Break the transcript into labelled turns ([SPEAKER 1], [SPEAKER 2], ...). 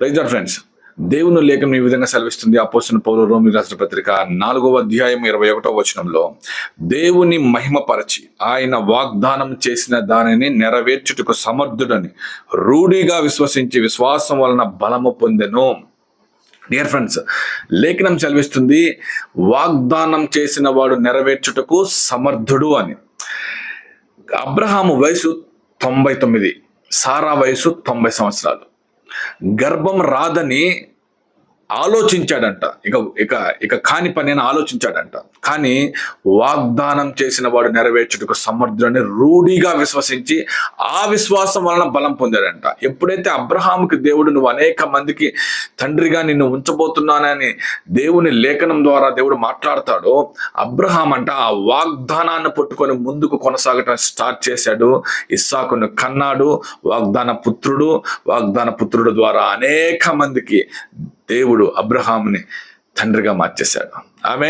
[SPEAKER 1] Praise friends దేవుని లేఖనం ఈ విధంగా సెలవిస్తుంది అపోసిన పౌరు రోమి రాష్ట్ర పత్రిక నాలుగవ అధ్యాయం ఇరవై ఒకటో వచనంలో దేవుని మహిమపరచి ఆయన వాగ్దానం చేసిన దానిని నెరవేర్చుటకు సమర్థుడని రూఢిగా విశ్వసించి విశ్వాసం వలన బలము పొందెను. డియర్ ఫ్రెండ్స్ లేఖనం సెలవిస్తుంది వాగ్దానం చేసిన వాడు నెరవేర్చుటకు సమర్థుడు అని. అబ్రహాము వయసు తొంభై తొమ్మిది సారా వయసు తొంభై సంవత్సరాలు. గర్భం రాదని ఆలోచించాడంట. ఇక ఇక ఇక కాని పని అని ఆలోచించాడంట. కానీ వాగ్దానం చేసిన వాడు నెరవేర్చుటకు సమర్థుడని రూఢిగా విశ్వసించి ఆ విశ్వాసం వలన బలం పొందాడంట. ఎప్పుడైతే అబ్రహాముకి దేవుడు నువ్వు అనేక మందికి తండ్రిగా నిన్ను ఉంచబోతున్నానని దేవుని లేఖనం ద్వారా దేవుడు మాట్లాడతాడో అబ్రహాం అంట ఆ వాగ్దానాన్ని పట్టుకొని ముందుకు కొనసాగటం స్టార్ట్ చేశాడు. ఇస్సాకును కన్నాడు వాగ్దాన పుత్రుడు వాగ్దాన పుత్రుడు ద్వారా అనేక మందికి దేవుడు అబ్రహాముని తండ్రిగా మార్చేశాడు. ఆమె